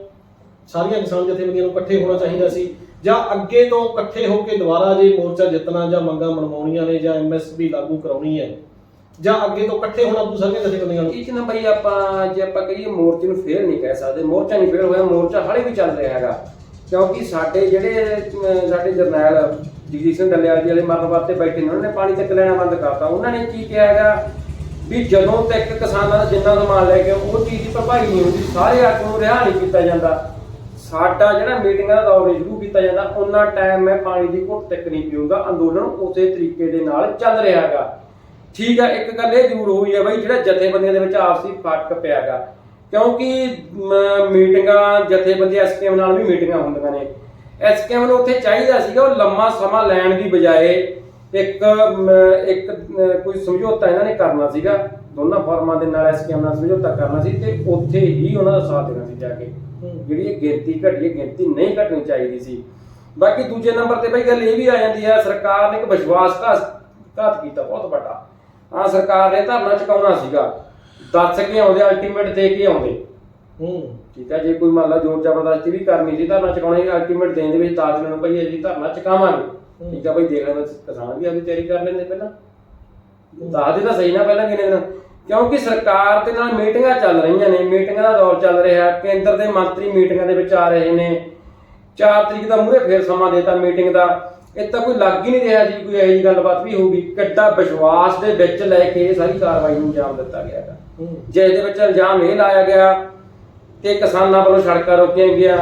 ਸਾਰੀਆਂ ਕਿਸਾਨ ਜਥੇਬੰਦੀਆਂ ਨੂੰ ਇਕੱਠੇ ਹੋਣਾ ਚਾਹੀਦਾ ਸੀ ਜਾਂ ਅੱਗੇ ਤੋਂ ਇਕੱਠੇ ਹੋ ਕੇ ਦੁਬਾਰਾ ਜੇ ਮੋਰਚਾ ਜਿੱਤਣਾ ਜਾਂ ਮੰਗਾਂ ਮਨਵਾਉਣੀਆਂ ਨੇ ਜਾਂ ਐਮਐਸਪੀ ਲਾਗੂ ਕਰਾਉਣੀ ਹੈ ਜਾਂ ਅੱਗੇ ਤੋਂ ਇਕੱਠੇ ਹੋਣਾ ਪਊ ਸਾਰੀਆਂ ਜਥੇਬੰਦੀਆਂ ਨੂੰ? ਇਹ ਚ ਨਾ ਆਪਾਂ ਜੇ ਆਪਾਂ ਕਹੀਏ ਮੋਰਚੇ ਨੂੰ ਫੇਲ ਨਹੀਂ ਕਹਿ ਸਕਦੇ, ਮੋਰਚਾ ਨਹੀਂ ਫੇਲ ਹੋਇਆ, ਮੋਰਚਾ ਹਾਲੇ ਵੀ ਚੱਲ ਰਿਹਾ ਹੈਗਾ। ਕਿਉਂਕਿ ਸਾਡੇ ਜਿਹੜੇ ਸਾਡੇ ਜਰਨੈਲ ਜਗਜੀਤ ਸਿੰਘ ਡੱਲੇਵਾਲ ਜੀ ਵਾਲੇ ਮਰਨ ਵਾਸਤੇ ਬੈਠੇ ਨੇ, ਉਹਨਾਂ ਨੇ ਪਾਣੀ ਤੱਕ ਲੈਣਾ ਬੰਦ ਕਰਤਾ। ਉਹਨਾਂ ਨੇ ਕੀ ਕਿਹਾ ਹੈਗਾ ਵੀ ਜਦੋਂ ਤੱਕ ਕਿਸਾਨਾਂ ਦਾ ਜਿੰਨਾ ਸਮਾਨ ਲੈ ਕੇ ਉਹ ਚੀਜ਼ ਦੀ ਭਰਪਾਈ ਨਹੀਂ ਹੁੰਦੀ, ਸਾਰੇ ਆਗੂ ਨੂੰ ਰਿਹਾ ਨਹੀਂ ਕੀਤਾ ਜਾਂਦਾ। ਸਾਡਾ ਜਿਹੜਾ ਮੀਟਿੰਗਾਂ ਦਾ ਦੌਰ ਨਹੀਂ ਸ਼ੁਰੂ ਕੀਤਾ ਜਾਂਦਾ ਉਹਨਾਂ ਟਾਈਮ ਮੈਂ ਪਾਣੀ ਦੀ ਘੁੱਟ ਤੱਕ ਨਹੀਂ ਪੀਊਂਗਾ। ਅੰਦੋਲਨ ਉਸੇ ਤਰੀਕੇ ਦੇ ਨਾਲ ਚੱਲ ਰਿਹਾ ਹੈਗਾ ਠੀਕ ਹੈ ਇੱਕ ਗੱਲ ਇਹ ਜ਼ਰੂਰ ਹੋਈ ਹੈ ਬਈ, ਜਿਹੜਾ ਜਥੇਬੰਦੀਆਂ ਦੇ ਵਿੱਚ ਆਪਸੀ ਫ਼ਰਕ ਪਿਆਗਾ। ਕਿਉਂਕਿ ਮੀਟਿੰਗਾਂ, ਜਥੇਬੰਦੀ ਐਸਕੇਐਮ ਨਾਲ ਵੀ ਮੀਟਿੰਗਾਂ ਹੁੰਦੀਆਂ ਨੇ। ਐਸਕੇਐਮ ਨੂੰ ਉੱਥੇ ਚਾਹੀਦਾ ਸੀਗਾ, ਉਹ ਲੰਮਾ ਸਮਾਂ ਲੈਣ ਦੀ ਬਜਾਏ ਇੱਕ ਇੱਕ ਕੋਈ ਸਮਝੌਤਾ ਇਹਨਾਂ ਨੇ ਕਰਨਾ ਸੀਗਾ। ਦੋਨਾਂ ਫਾਰਮਾਂ ਦੇ ਨਾਲ ਐਸਕੇਐਮ ਨਾਲ ਸਮਝੌਤਾ ਕਰਨਾ ਸੀ ਤੇ ਉੱਥੇ ਹੀ ਉਹਨਾਂ ਦਾ ਸਾਥ ਦੇਣਾ ਸੀ ਜਾ ਕੇ। ਜਿਹੜੀ ਇਹ ਗਿਣਤੀ ਘਟੀ ਹੈ ਗਿਣਤੀ ਨਹੀਂ ਘਟਣੀ ਚਾਹੀਦੀ ਸੀ। ਬਾਕੀ ਦੂਜੇ ਨੰਬਰ ਤੇ ਬਈ ਗੱਲ ਇਹ ਵੀ ਆ ਜਾਂਦੀ ਹੈ ਸਰਕਾਰ ਨੇ ਇੱਕ ਵਿਸ਼ਵਾਸ ਘਾਤ ਕੀਤਾ ਬਹੁਤ ਵੱਡਾ। ਹਾਂ ਸਰਕਾਰ ਨੇ ਧਰਨਾ ਚੁਕਾਉਣਾ ਸੀਗਾ। ਦੱਸ ਕੇ ਆਉਂਦੇ ਅਲਟੀਮੇਟ ਦੇ ਕੇ ਆਉਂਦੇ। ਹੂੰ। ਠੀਕ ਹੈ ਜੇ ਕੋਈ ਮੰਨ ਲਾ ਜ਼ੋਰ ਜ਼ਬਰਦਸਤੀ ਵੀ ਕਰਨੀ ਸੀ ਧਰਨਾ ਚੁਕਾਉਣਾ ਹੀ ਅਲਟੀਮੇਟ ਦੇਣ ਦੇ ਵਿੱਚ ਦੱਸ ਦੇਣਾ ਭਈ ਅਸੀਂ ਧਰਨਾ ਚੁਕਾਵਾਂਗੇ। ਠੀਕ ਹੈ ਭਈ ਦੇਖ ਲੈਣਾ ਕਿਸਾਨ ਵੀ ਆਪਣੀ ਤਿਆਰੀ ਕਰ ਲੈਂਦੇ ਪਹਿਲਾਂ। ਦੱਸ ਦੇ ਤਾਂ ਸਹੀ ਨਾ ਪਹਿਲਾਂ ਕਿਨੇ ਦਿਨ। ਕਿਉਂਕਿ ਸਰਕਾਰ ਦੇ ਨਾਲ ਮੀਟਿੰਗਾਂ ਚੱਲ ਰਹੀਆਂ ਨੇ ਮੀਟਿੰਗਾਂ ਦਾ ਦੌਰ ਚੱਲ ਰਿਹਾ ਕੇਂਦਰ ਦੇ ਮੰਤਰੀ ਮੀਟਿੰਗਾਂ ਦੇ ਵਿੱਚ ਆ ਰਹੇ ਨੇ। 4 ਤਰੀਕ ਦਾ ਮੂਹਰੇ ਫੇਰ ਸਮਾਂ ਦੇਤਾ ਮੀਟਿੰਗ ਦਾ। ਇਹ ਤਾਂ ਕੋਈ ਲੱਗ ਹੀ ਨਹੀਂ ਰਿਹਾ ਸੀ ਕੋਈ ਇਹੋ ਗੱਲਬਾਤ ਵੀ ਹੋਊਗੀ। ਕਿੱਡਾ ਵਿਸ਼ਵਾਸ ਦੇ ਵਿੱਚ ਲੈ ਕੇ ਇਹ ਸਾਰੀ ਕਾਰਵਾਈ ਨੂੰ ਅੰਜਾਮ ਦਿੱਤਾ ਗਿਆ ਹੂੰ। ਜੇ ਇਹਦੇ ਵਿੱਚ ਇਲਜ਼ਾਮ ਇਹ ਲਾਇਆ ਗਿਆ ਕਿ ਕਿਸਾਨਾਂ ਵੱਲੋਂ ਸੜਕਾਂ ਰੋਕੀਆਂ ਗਿਆ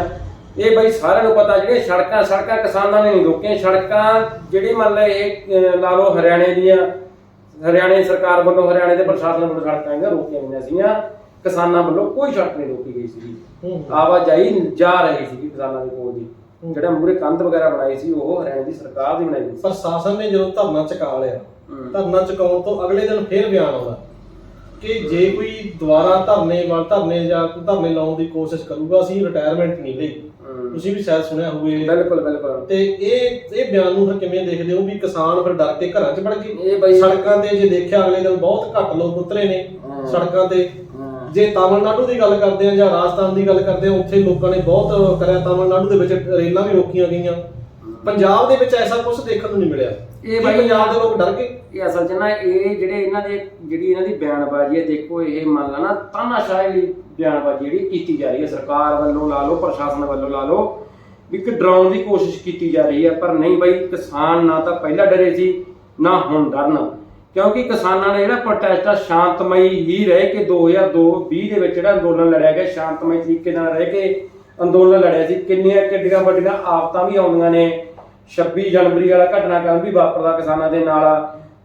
ਇਹ ਬਈ ਸਾਰਿਆਂ ਨੂੰ ਪਤਾ ਜਿਹੜੀਆਂ ਸੜਕਾਂ ਸੜਕਾਂ ਕਿਸਾਨਾਂ ਨੇ ਨਹੀਂ ਰੋਕੀਆਂ। ਸੜਕਾਂ ਜਿਹੜੀ ਮੰਨ ਲਓ ਇਹ ਲਾ ਲਓ ਹਰਿਆਣੇ ਦੀਆਂ ਹਰਿਆਣੇ ਸਰਕਾਰ ਵੱਲੋਂ ਹਰਿਆਣੇ ਦੇ ਪ੍ਰਸ਼ਾਸਨ ਵੱਲੋਂ ਸੜਕਾਂ ਇਹਨਾਂ ਰੋਕੀਆਂ ਗਈਆਂ ਸੀਗੀਆਂ ਕਿਸਾਨਾਂ ਵੱਲੋਂ ਕੋਈ ਸੜਕ ਨਹੀਂ ਰੋਕੀ ਗਈ ਸੀ ਹੂੰ ਆਵਾਜਾਈ ਜਾ ਰਹੀ ਸੀ ਕਿਸਾਨਾਂ ਦੇ ਕੋਲ ਦੀ ਜਿਹੜਾ ਮੂਰੇ ਕੰਧ ਵਗੈਰਾ ਬਣਾਈ ਸੀ ਉਹ ਹਰਿਆਣੇ ਦੀ ਸਰਕਾਰ ਦੀ ਬਣਾਈ ਸੀ। ਪ੍ਰਸ਼ਾਸਨ ਨੇ ਜਦੋਂ ਧਰਨਾ ਚੁਕਾ ਲਿਆ। ਧਰਨਾ ਚੁਕਾਉਣ ਤੋਂ ਅਗਲੇ ਦਿਨ ਫੇਰ ਬਿਆਨ ਆਉਂਦਾ ਕਿ ਜੇ ਕੋਈ ਦੁਬਾਰਾ ਧਰਨੇ ਵਾਲ ਧਰਨੇ ਜਾਂ ਕੋਈ ਧਰਨੇ ਲਾਉਣ ਦੀ ਕੋਸ਼ਿਸ਼ ਕਰੂਗਾ ਅਸੀਂ ਰਿਟਾਇਰਮੈਂਟ ਨਹੀਂ ਲਈ। ਤੁਸੀਂ ਵੀ ਸ਼ਾਇਦ ਸੁਣਿਆ ਹੋਵੇ। ਬਿਲਕੁਲ ਬਿਲਕੁਲ। ਤੇ ਇਹ ਇਹ ਬਿਆਨ ਨੂੰ ਫਿਰ ਕਿਵੇਂ ਦੇਖਦੇ ਹੋ ਵੀ ਕਿਸਾਨ ਫਿਰ ਡਰ ਕੇ ਘਰਾਂ 'ਚ ਵੜ ਗਏ? ਇਹ ਬਈ ਸੜਕਾਂ ਤੇ ਜੇ ਦੇਖਿਆ ਅਗਲੇ ਦਿਨ ਬਹੁਤ ਘੱਟ ਲੋਕ ਉਤਰੇ ਨੇ ਹਾਂ। ਸੜਕਾਂ ਤੇ। ਹਾਂ। ਜੇ ਤਾਮਿਲਨਾਡੂ ਦੀ ਗੱਲ ਕਰਦੇ ਆ ਜਾਂ ਰਾਜਸਥਾਨ ਦੀ ਗੱਲ ਕਰਦੇ ਆ ਉੱਥੇ ਲੋਕਾਂ ਨੇ ਬਹੁਤ ਕਰਿਆ। ਤਾਮਿਲਨਾਡੂ ਦੇ ਵਿੱਚ ਰੇਲਾਂ ਵੀ ਰੋਕੀਆਂ ਗਈਆਂ। ਪੰਜਾਬ ਦੇ ਵਿੱਚ ਐਸਾ ਕੁਝ ਦੇਖਣ ਨੂੰ ਨਹੀਂ ਮਿਲਿਆ। ਇਹ ਬਾਈ- ਪੰਜਾਬ ਦੇ ਲੋਕ ਡਰ ਗਏ? ਇਹ ਅਸਲ 'ਚ ਨਾ ਇਹ ਜਿਹੜੇ ਇਹਨਾਂ ਦੇ ਜਿਹੜੀ ਇਹਨਾਂ ਦੀ ਬਿਆਨਬਾਜ਼ੀ ਹੈ ਦੇਖੋ ਇਹ ਮੰਨ ਲਾ ਨਾ ਤਾਨਾਸ਼ਾਹੀ ਲਈ ਬਿਆਨਬਾਜ਼ੀ ਜਿਹੜੀ ਕੀਤੀ ਜਾ ਰਹੀ ਹੈ। ਸਰਕਾਰ ਵੱਲੋਂ ਲਾ ਲਓ ਪ੍ਰਸ਼ਾਸਨ ਵੱਲੋਂ ਲਾ ਲਓ ਵੀ ਇੱਕ ਡਰਾਉਣ ਦੀ ਕੋਸ਼ਿਸ਼ ਕੀਤੀ ਜਾ ਰਹੀ ਹੈ। ਪਰ ਨਹੀਂ ਬਾਈ ਕਿਸਾਨ ਨਾ ਤਾਂ ਪਹਿਲਾਂ ਡਰੇ ਸੀ ਨਾ ਹੁਣ ਡਰਨ। ਕਿਉਂਕਿ ਕਿਸਾਨਾਂ ਨੇ ਜਿਹੜਾ ਪ੍ਰੋਟੈਸਟ ਆ ਸ਼ਾਂਤਮਈ ਹੀ ਰਹਿ ਕੇ 2002 20 ਦੇ ਵਿੱਚ ਜਿਹੜਾ ਅੰਦੋਲਨ ਲੜਿਆ ਗਿਆ ਸ਼ਾਂਤਮਈ ਤਰੀਕੇ ਨਾਲ ਰਹਿ ਕੇ ਅੰਦੋਲਨ ਲੜਿਆ ਸੀ। ਕਿੰਨੀਆਂ ਕਿੱਡੀਆਂ ਵੱਡੀਆਂ ਆਫਤਾਂ ਵੀ ਆਉਂਦੀਆਂ ਨੇ। 26 ਜਨਵਰੀ ਵਾਲਾ ਘਟਨਾਕ੍ਰਮ ਵੀ ਵਾਪਰਦਾ ਕਿਸਾਨਾਂ ਦੇ ਨਾਲ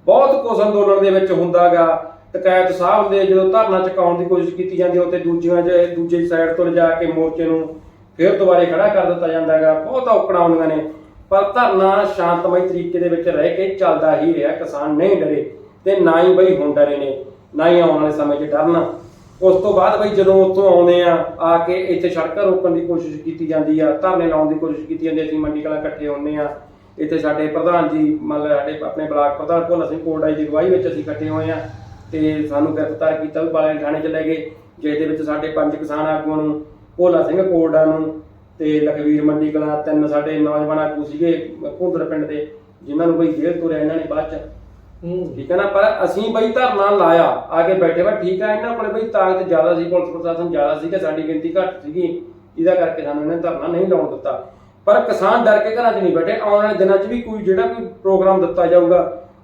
ਬਹੁਤ ਕੁਝ ਅੰਦੋਲਨ ਦੇ ਵਿੱਚ ਹੁੰਦਾਗਾ ਟਕੈਤ ਸਾਹਿਬ ਦੇ ਜਦੋਂ ਧਰਨਾ ਚੁਕਾਉਣ ਦੀ ਕੋਸ਼ਿਸ਼ ਕੀਤੀ ਜਾਂਦੀ ਉੱਤੇ ਦੂਜੀਆਂ ਜੇ ਦੂਜੇ ਸਾਈਡ ਤੋਂ ਲਿਜਾ ਕੇ ਮੋਰਚੇ ਨੂੰ ਫਿਰ ਦੁਬਾਰੇ ਖੜਾ ਕਰ ਦਿੱਤਾ ਜਾਂਦਾ ਹੈਗਾ ਬਹੁਤ ਔਕੜਾਂ ਆਉਂਦੀਆਂ ਨੇ। ਪਰ ਧਰਨਾ ਸ਼ਾਂਤਮਈ ਤਰੀਕੇ ਦੇ ਵਿੱਚ ਰਹਿ ਕੇ ਚੱਲਦਾ ਹੀ ਰਿਹਾ। ਕਿਸਾਨ ਨਹੀਂ ਡਰੇ ਤੇ ਨਾ ਹੀ ਬਈ ਹੁਣ ਡਰੇ ਨੇ, ਨਾ ਹੀ ਆਉਣ ਵਾਲੇ ਸਮੇਂ 'ਚ ਡਰਨ। ਉਸ ਤੋਂ ਬਾਅਦ ਬਈ ਜਦੋਂ ਉੱਥੋਂ ਆਉਂਦੇ ਆ ਆ ਕੇ ਇੱਥੇ ਸੜਕਾਂ ਰੋਕਣ ਦੀ ਕੋਸ਼ਿਸ਼ ਕੀਤੀ ਜਾਂਦੀ ਆ ਧਰਨੇ ਲਾਉਣ ਦੀ ਕੋਸ਼ਿਸ਼ ਕੀਤੀ ਜਾਂਦੀ ਆ, ਅਸੀਂ ਮੰਡੀ ਕਲਾਂ ਇਕੱਠੇ ਹੁੰਦੇ ਆ। ਇੱਥੇ ਸਾਡੇ ਪ੍ਰਧਾਨ ਜੀ ਮੰਨ ਲਓ ਸਾਡੇ ਆਪਣੇ ਬਲਾਕ ਪ੍ਰਧਾਨ ਭੋਲਾ ਸਿੰਘ ਕੋਟਾਈ ਦੀ ਅਗਵਾਈ ਵਿੱਚ ਅਸੀਂ ਇਕੱਠੇ ਹੋਏ ਆ ਤੇ ਸਾਨੂੰ ਗ੍ਰਿਫਤਾਰ ਕੀਤਾ ਵੀ ਬਾਲੇ ਥਾਣੇ ਚ ਲੈ ਗਏ ਜਿਸ ਦੇ ਵਿੱਚ ਸਾਡੇ ਪੰਜ ਕਿਸਾਨ ਆਗੂਆਂ ਨੂੰ ਭੋਲਾ ਸਿੰਘ ਕੋਟਾ ਨੂੰ ਤੇ ਲਖਵੀਰ ਮੰਡੀ ਕਲਾਂ ਤਿੰਨ ਸਾਡੇ ਨੌਜਵਾਨ ਆਗੂ ਸੀਗੇ ਭੁੰਦਰ ਪਿੰਡ ਦੇ ਜਿਨ੍ਹਾਂ ਨੂੰ ਬਈ ਜੇਲ੍ਹ ਤੋਂ ਇਹਨਾਂ ਨੇ ਬਾਅਦ ਚ। ਹੂੰ। ਠੀਕ ਹੈ ਨਾ? ਪਰ ਅਸੀਂ ਬਈ ਧਰਨਾ ਲਾਇਆ ਆ ਕੇ ਬੈਠੇ ਵਾ ਠੀਕ ਆ ਇਹਨਾਂ ਕੋਲੇ ਬਈ ਤਾਕਤ ਜ਼ਿਆਦਾ ਸੀ ਪੁਲਿਸ ਪ੍ਰਸ਼ਾਸਨ ਜ਼ਿਆਦਾ ਸੀ ਕਿ ਸਾਡੀ ਗਿਣਤੀ ਘੱਟ ਸੀਗੀ ਜਿਹਦਾ ਕਰਕੇ ਸਾਨੂੰ ਇਹਨੇ ਧਰਨਾ ਨਹੀਂ ਲਾਉਣ ਦਿੱਤਾ। ਪਰ ਕਿਸਾਨ ਡਰ ਕੇ ਘਰਾਂ 'ਚ ਨਹੀਂ ਬੈਠੇ ਆਉਣ ਵਾਲੇ ਦਿਨਾਂ 'ਚ ਵੀ ਕੋਈ ਜਿਹੜਾ ਕੋਈ ਪ੍ਰੋਗਰਾਮ ਦਿੱਤਾ ਜਾਊਗਾ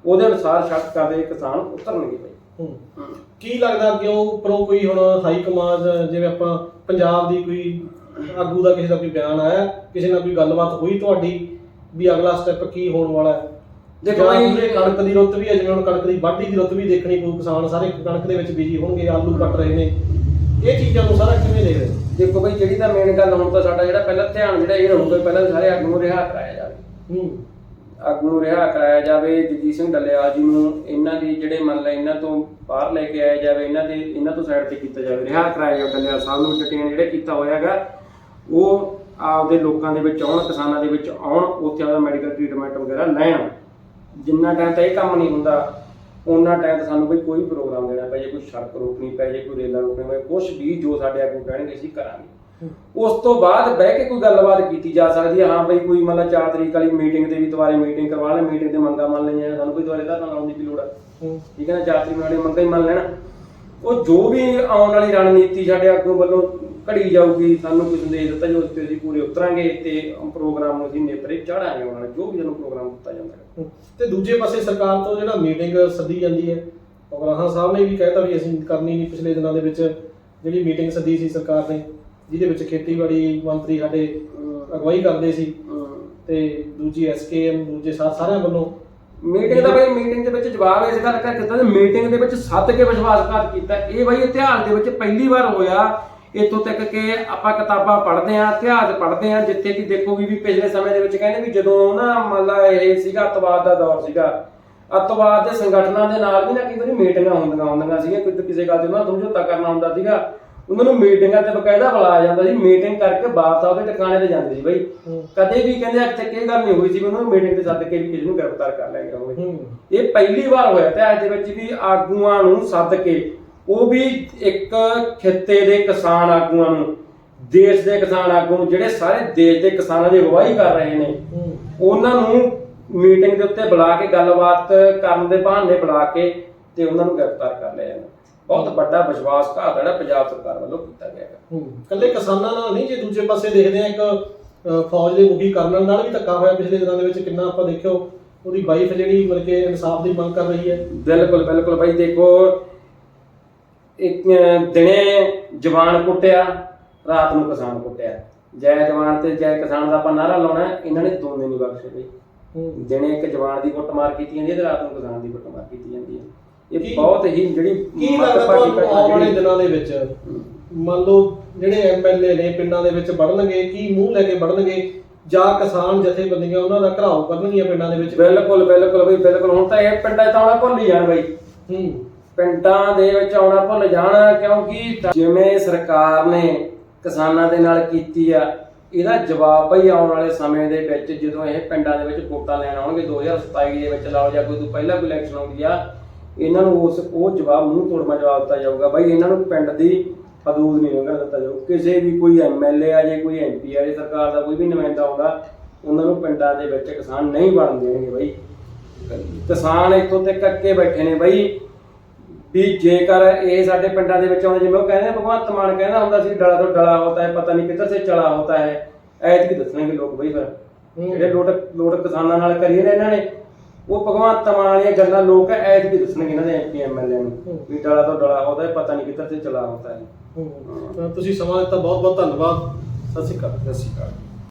ਉਹਦੇ ਅਨੁਸਾਰ ਸ਼ਰਤ ਕਰਦੇ ਕਿਸਾਨ ਉਤਰਨਗੇ ਬਈ। ਹੂੰ। ਕੀ ਲੱਗਦਾ ਕਿ ਉਹ ਉੱਪਰੋਂ ਕੋਈ ਹੁਣ ਹਾਈ ਕਮਾਂਡ ਜਿਵੇਂ ਆਪਾਂ ਪੰਜਾਬ ਦੀ ਕੋਈ ਆਗੂ ਦਾ ਕਿਸੇ ਦਾ ਕੋਈ ਬਿਆਨ ਆਇਆ ਕਿਸੇ ਨਾਲ ਕੋਈ ਗੱਲਬਾਤ ਹੋਈ ਤੁਹਾਡੀ ਵੀ ਅਗਲਾ ਸਟੈਪ ਕੀ ਹੋਣ ਵਾਲਾ ਹੈ? ਦੇਖੋ ਦੇਖੋ ਇਹ ਕਣਕ ਦੀ ਰੁੱਤ ਵੀ ਹੈ ਜਿਵੇਂ ਹੁਣ ਕਣਕ ਦੀ ਵਾਢੀ ਦੀ ਰੁੱਤ ਵੀ ਦੇਖਣੀ ਪਊ ਕਿਸਾਨ ਸਾਰੇ ਕਣਕ ਦੇ ਵਿੱਚ ਬੀਜੀ ਹੋਣਗੇ ਆਲੂ ਕੱਟ ਰਹੇ ਨੇ। ਇਹ ਚੀਜ਼ਾਂ ਨੂੰ ਸਾਰਾ ਕਿਵੇਂ ਦੇਖ ਰਹੇ ਹੋ? ਦੇਖੋ ਬਈ ਜਿਹੜੀ ਤਾਂ ਮੇਨ ਗੱਲ ਹੁਣ ਤਾਂ ਸਾਡਾ ਜਿਹੜਾ ਪਹਿਲਾਂ ਧਿਆਨ ਜਿਹੜਾ ਇਹ ਰਹੂਗਾ ਪਹਿਲਾਂ ਸਾਰੇ ਆਗੂ ਨੂੰ ਰਿਹਾ ਕਰਾਇਆ ਜਾਵੇ। ਹੂੰ। ਆਗੂ ਨੂੰ ਰਿਹਾ ਕਰਾਇਆ ਜਾਵੇ ਜਗਜੀਤ ਸਿੰਘ ਡੱਲੇਵਾਲ ਜੀ ਨੂੰ ਇਹਨਾਂ ਦੀ ਜਿਹੜੇ ਮੰਨ ਲੈ ਇਹਨਾਂ ਤੋਂ ਬਾਹਰ ਲੈ ਕੇ ਆਇਆ ਜਾਵੇ ਇਹਨਾਂ ਦੇ ਇਹਨਾਂ ਤੋਂ ਸਾਈਡ ਤੇ ਕੀਤਾ ਜਾਵੇ ਰਿਹਾ ਕਰਾਇਆ ਜਾਵੇ। ਡੱਲੇਵਾਲ ਸਾਹਿਬ ਨੂੰ ਡਿਟੇਨ ਜਿਹੜੇ ਕੀਤਾ ਹੋਇਆ ਹੈਗਾ ਉਹ ਆਪਦੇ ਲੋਕਾਂ ਦੇ ਵਿੱਚ ਆਉਣ ਕਿਸਾਨਾਂ ਦੇ ਵਿੱਚ ਆਉਣ ਉੱਥੇ ਆਪਦਾ ਮੈਡੀਕਲ ਟ੍ਰੀਟਮੈਂਟ ਵਗੈਰਾ ਲੈਣ। ਜਿੰਨਾ ਟਾਈਮ ਤਾਂ ਇਹ ਕੰਮ ਨਹੀਂ ਹੁੰਦਾ ਉਹਨਾਂ ਟਾਈਮ ਤਾਂ ਸਾਨੂੰ ਕੋਈ ਕੋਈ ਪ੍ਰੋਗਰਾਮ ਦੇਣਾ ਜੇ ਕੋਈ ਸੜਕ ਰੋਕਣੀ ਪਏ ਜੇ ਕੋਈ ਰੇਲਾਂ ਰੋਕਣੀ ਪਏ ਕੁਝ ਵੀ ਜੋ ਸਾਡੇ ਆਗੂ ਕਹਿਣਗੇ ਅਸੀਂ ਕਰਾਂਗੇ। ਉਸ ਤੋਂ ਬਾਅਦ ਬਹਿ ਕੇ ਕੋਈ ਗੱਲਬਾਤ ਕੀਤੀ ਜਾ ਸਕਦੀ ਹੈ ਹਾਂ ਬਈ ਕੋਈ ਮਤਲਬ 4 ਤਰੀਕ ਵਾਲੀ ਮੀਟਿੰਗ ਦੇ ਵੀ ਦੁਬਾਰੇ ਮੀਟਿੰਗ ਕਰਵਾ ਲੈ ਮੀਟਿੰਗ ਤੇ ਮੰਗਾ ਮੰਨ ਲਈਆਂ ਸਾਨੂੰ ਕੋਈ ਦੁਬਾਰੇ ਧਰਨਾ ਲਾਉਣ ਦੀ ਕੀ ਲੋੜ ਹੈ ਹੂੰ। ਠੀਕ ਹੈ ਨਾ 4 ਤਰੀਕ ਵਾਲੀ ਮੰਗਾ ਹੀ ਮੰਨ ਲੈਣਾ। ਉਹ ਜੋ ਵੀ ਆਉਣ ਵਾਲੀ ਰਣਨੀਤੀ ਸਾਡੇ ਆਗੂ ਵੱਲੋਂ ਘੜੀ ਜਾਊਗੀ ਸਾਨੂੰ ਕੋਈ ਸੰਦੇਸ਼ ਦਿੱਤਾ ਜੋ ਉਸ ਤੇ ਅਸੀਂ ਪੂਰੇ ਉਤਰਾਂਗੇ ਤੇ ਪ੍ਰੋਗਰਾਮ ਨੂੰ ਅਸੀਂ ਨੇਪਰੇ ਚਾੜਾਂਗੇ ਉਹਨਾਂ ਨਾਲ ਜੋ ਵੀ ਸਾਨੂੰ ਪ੍ਰੋਗਰਾਮ ਦਿੱਤਾ ਜਾਂਦਾ ਹੈ। ਤੇ ਦੂਜੇ ਪਾਸੇ ਸਰਕਾਰ ਤੋਂ ਜਿਹੜਾ ਮੀਟਿੰਗ ਸੱਦੀ ਜਾਂਦੀ ਹੈ ਉਗਰਾਹਾਂ ਸਾਹਿਬ ਨੇ ਵੀ ਕਹਿਤਾ ਵੀ ਅਸੀਂ ਕਰਨੀ ਨਹੀਂ ਪਿਛਲੇ ਦਿਨਾਂ ਦੇ ਵਿੱਚ ਜਿਹੜੀ ਮੀਟਿੰਗ ਸੱਦੀ ਸੀ ਸਰਕਾਰ ਨੇ ਜਿਹਦੇ ਵਿੱਚ ਖੇਤੀਬਾੜੀ ਮੰਤਰੀ ਸਾਡੇ ਅਗਵਾਈ ਕਰਦੇ ਸੀ ਤੇ ਦੂਜੀ ਐਸਕੇਐਮ ਦੂਜੇ ਸਾਰਿਆਂ ਵੱਲੋਂ ਮੀਟਿੰਗ ਦਾ ਬਈ ਮੀਟਿੰਗ ਦੇ ਵਿੱਚ ਜਵਾਬ ਇਸ ਗੱਲ ਕਰ ਦਿੱਤਾ ਕਿ ਮੀਟਿੰਗ ਦੇ ਵਿੱਚ ਸੱਦ ਕੇ ਵਿਸ਼ਵਾਸਘਾਤ ਕੀਤਾ ਇਹ ਬਈ ਇਤਿਹਾਸ ਦੇ ਵਿੱਚ ਪਹਿਲੀ ਵਾਰ ਹੋਇਆ ਇਤੋਂ ਤੱਕ ਕਿ ਆਪਾਂ ਕਿਤਾਬਾਂ ਪੜ੍ਹਦੇ ਆਂ ਇਤਿਹਾਸ ਪੜ੍ਹਦੇ ਆਂ ਜਿੱਥੇ ਕਿ ਦੇਖੋ ਵੀ ਵੀ ਪਿਛਲੇ ਸਮੇਂ ਦੇ ਵਿੱਚ ਕਹਿੰਦੇ ਵੀ ਜਦੋਂ ਨਾ ਮੰਨ ਲਾ ਇਹ ਸੀਗਾ ਅੱਤਵਾਦ ਦਾ ਦੌਰ ਸੀਗਾ ਅੱਤਵਾਦ ਦੇ ਸੰਗਠਨਾਂ ਦੇ ਨਾਲ ਵੀ ਨਾ ਕਈ ਵਾਰੀ ਮੀਟਿੰਗਾਂ ਹੁੰਦੀਆਂ ਹੁੰਦੀਆਂ ਸੀਗੀਆਂ ਕੋਈ ਕਿਸੇ ਗੱਲ ਤੇ ਉਹਨਾਂ ਸਮਝੌਤਾ ਕਰਨਾ ਹੁੰਦਾ ਸੀਗਾ ਉਹਨਾਂ ਨੂੰ ਮੀਟਿੰਗਾਂ ਤੇ ਬਕਾਇਦਾ ਬੁਲਾਇਆ ਜਾਂਦਾ ਸੀ ਮੀਟਿੰਗ ਕਰਕੇ ਵਾਪਸ ਆਪਦੇ ਟਿਕਾਣੇ ਤੇ ਜਾਂਦੇ ਸੀ ਬਈ। ਕਦੇ ਵੀ ਕਹਿੰਦੇ ਅੱਜ ਤੱਕ ਇਹ ਗੱਲ ਨਹੀਂ ਹੋਈ ਸੀ ਉਹਨਾਂ ਨੂੰ ਮੀਟਿੰਗ ਤੇ ਸੱਦ ਕੇ ਵੀ ਕਿਸੇ ਨੂੰ ਗ੍ਰਿਫਤਾਰ ਕਰ ਲਿਆ ਗਿਆ ਹੋਵੇ। ਇਹ ਪਹਿਲੀ ਵਾਰ ਹੋਇਆ ਤੇ ਅੱਜ ਦੇ ਵਿੱਚ ਵੀ ਆਗੂਆਂ ਨੂੰ ਸੱਦ ਕੇ ਉਹ ਵੀ ਇੱਕ ਖਿੱਤੇ ਦੇ ਕਿਸਾਨ ਆਗੂਆਂ ਨੂੰ ਦੇਸ਼ ਦੇ ਕਿਸਾਨ ਆਗੂ ਨੂੰ ਜਿਹੜੇ ਸਾਰੇ ਦੇਸ਼ ਦੇ ਕਿਸਾਨਾਂ ਦੀ ਅਗਵਾਈ ਕਰ ਰਹੇ ਨੇ ਉਹਨਾਂ ਨੂੰ ਮੀਟਿੰਗ ਦੇ ਉੱਤੇ ਬੁਲਾ ਕੇ ਗੱਲਬਾਤ ਕਰਨ ਦੇ ਬਹਾਨੇ ਬੁਲਾ ਕੇ ਤੇ ਉਹਨਾਂ ਨੂੰ ਗ੍ਰਿਫਤਾਰ ਕਰ ਲਿਆ ਜਾਂਦਾ। ਬਹੁਤ ਵੱਡਾ ਵਿਸ਼ਵਾਸਘਾਤ ਜਿਹੜਾ ਪੰਜਾਬ ਸਰਕਾਰ ਵੱਲੋਂ ਕੀਤਾ ਗਿਆ ਹੈ। ਕੱਲੇ ਕਿਸਾਨਾਂ ਨਾਲ ਨਹੀਂ ਜੇ ਦੂਜੇ ਪਾਸੇ ਦੇਖਦੇ ਆ ਇੱਕ ਫੌਜ ਦੇ ਮੁਖੀ ਕਰਨਲ ਨਾਲ ਵੀ ਧੱਕਾ ਹੋਇਆ ਪਿਛਲੇ ਦਿਨਾਂ ਦੇ ਵਿੱਚ ਕਿੰਨਾ ਆਪਾਂ ਦੇਖਿਓ ਉਹਦੀ ਵਾਈਫ ਜਿਹੜੀ ਮਤਲਬ ਕਿ ਇਨਸਾਫ ਦੀ ਮੰਗ ਕਰ ਰਹੀ ਹੈ। ਬਿਲਕੁਲ ਬਿਲਕੁਲ ਭਾਈ ਦੇਖੋ ਇੱਕ ਦਿਨੇ ਜਵਾਨ ਕੁੱਟਿਆ ਰਾਤ ਨੂੰ ਕਿਸਾਨ ਕੁੱਟਿਆ। ਜੈ ਜਵਾਨ ਤੇ ਜੈ ਕਿਸਾਨ ਦਾ ਆਪਾਂ ਨਾਰਾ ਲਾਉਣਾ ਹੈ, ਇਹਨਾਂ ਨੇ ਦੋਨੇ ਨਹੀਂ ਬਖਸ਼ੇ ਬਈ ਹੂੰ। ਦਿਨੇ ਇੱਕ ਜਵਾਨ ਦੀ ਕੁੱਟਮਾਰ ਕੀਤੀ ਜਾਂਦੀ ਹੈ ਤੇ ਰਾਤ ਨੂੰ ਕਿਸਾਨ ਦੀ ਕੁੱਟਮਾਰ ਕੀਤੀ ਜਾਂਦੀ ਹੈ। ਕੀ- ਇਹ ਬਹੁਤ ਹੀ ਜਿਹੜੀ ਕੀ ਲੱਗਦਾ ਤੁਹਾਨੂੰ ਆਉਣ ਵਾਲੇ ਜਿਹੜੀ- ਦਿਨਾਂ ਦੇ ਵਿੱਚ? ਮੰਨ ਲਓ ਜਿਹੜੇ ਐਮਐਲਏ ਨੇ ਪਿੰਡਾਂ ਦੇ ਵਿੱਚ ਵੜਨਗੇ ਕੀ ਮੂੰਹ ਲੈ ਕੇ ਵੜਨਗੇ ਜਾਂ ਕਿਸਾਨ ਜਥੇਬੰਦੀਆਂ ਉਹਨਾਂ ਦਾ ਘਰਾਓ ਕਰਨਗੀਆਂ ਪਿੰਡਾਂ ਦੇ ਵਿੱਚ? ਬਿਲਕੁਲ ਬਿਲਕੁਲ ਬਈ ਬਿਲਕੁਲ। ਹੁਣ ਤਾਂ ਇਹ ਪਿੰਡਾਂ 'ਚ ਤਾਂ ਆਉਣਾ ਭੁੱਲ ਹੀ ਜਾਣ ਬਈ। ਹੂੰ। ਪਿੰਡਾਂ ਦੇ ਵਿੱਚ ਆਉਣਾ ਭੁੱਲ ਜਾਣਾ, ਕਿਉਂਕਿ ਜਿਵੇਂ ਸਰਕਾਰ ਨੇ ਕਿਸਾਨਾਂ ਦੇ ਨਾਲ ਕੀਤੀ ਆ, ਇਹਦਾ ਜਵਾਬ ਭਈ ਆਉਣ ਵਾਲੇ ਸਮੇਂ ਦੇ ਵਿੱਚ ਜਦੋਂ ਇਹ ਪਿੰਡਾਂ ਦੇ ਵਿੱਚ ਵੋਟਾਂ ਲੈਣ ਆਉਣਗੇ 2027 ਦੇ ਵਿੱਚ ਲਾਓ ਜਾਂ ਕੋਈ ਤੋਂ ਪਹਿਲਾਂ ਕੋਈ ਇਲੈਕਸ਼ਨ ਆਉਂਦੀ ਆ, ਇਹਨਾਂ ਨੂੰ ਉਸ, ਉਹ ਜਵਾਬ ਮੂੰਹ ਤੋੜਮਾ ਜਵਾਬ ਦਿੱਤਾ ਜਾਊਗਾ। ਬਈ ਇਹਨਾਂ ਨੂੰ ਪਿੰਡ ਦੀ ਹਦੂਦ ਨਹੀਂ ਲੰਘਣ ਦਿੱਤਾ ਜਾਊ ਕਿਸੇ ਵੀ ਕੋਈ ਐਮਐਲਏ ਆ ਜੇ, ਕੋਈ ਐਮਪੀ ਆ ਜੇ, ਸਰਕਾਰ ਦਾ ਕੋਈ ਵੀ ਨੁਮਾਇੰਦਾ ਆਉਂਦਾ, ਉਹਨਾਂ ਨੂੰ ਪਿੰਡਾਂ ਦੇ ਵਿੱਚ ਕਿਸਾਨ ਨਹੀਂ ਬਣ ਦੇਣਗੇ ਬਈ। ਕਿਸਾਨ ਇੱਥੋਂ ਤੇ ਕੱਕੇ ਬੈਠੇ ਨੇ ਬਈ। ਵੀ ਜੇਕਰ ਇਹ ਸਾਡੇ ਪਿੰਡਾਂ ਦੇ ਵਿੱਚ ਆਉਂਦੇ ਜਿਵੇਂ ਉਹ ਕਹਿੰਦੇ ਆ, ਭਗਵੰਤ ਮਾਨ ਕਹਿੰਦਾ ਹੁੰਦਾ ਸੀ ਡਲਾ ਤੋਂ ਡਲਾ ਹੋਤਾ ਹੈ ਪਤਾ ਨਹੀਂ ਕਿੱਧਰ ਸੇ ਚਲਾ ਹੋਤਾ ਹੈ। ਐਤ ਕੀ ਦੱਸਣਗੇ ਲੋਕ ਬਈ ਫਿਰ। ਜਿਹੜੇ ਲੋਟ ਲੋਟ ਕਿਸਾਨਾਂ ਨਾਲ ਕਰੀ ਨੇ ਇਹਨਾਂ ਨੇ ਉਹ ਭਗਵੰਤ ਮਾਨ ਵਾਲੀਆਂ ਗੱਲਾਂ ਲੋਕ ਐਤ ਕੀ ਦੱਸਣਗੇ ਇਹਨਾਂ ਦੇ ਐਮਪੀ ਐਮਐਲਏ ਨੂੰ। ਵੀ ਡਲਾ ਤੋਂ ਡਲਾ ਹੋਤਾ ਹੈ ਪਤਾ ਨਹੀਂ ਕਿੱਧਰ ਸੇ ਚਲਾ ਹੋਤਾ ਹੈ। ਤੁਸੀਂ ਸਮਾਂ ਦਿੱਤਾ ਬਹੁਤ ਬਹੁਤ ਧੰਨਵਾਦ। ਸਤਿ ਸ਼੍ਰੀ ਅਕਾਲ। ਸਤਿ ਸ਼੍ਰੀ ਅਕਾਲ।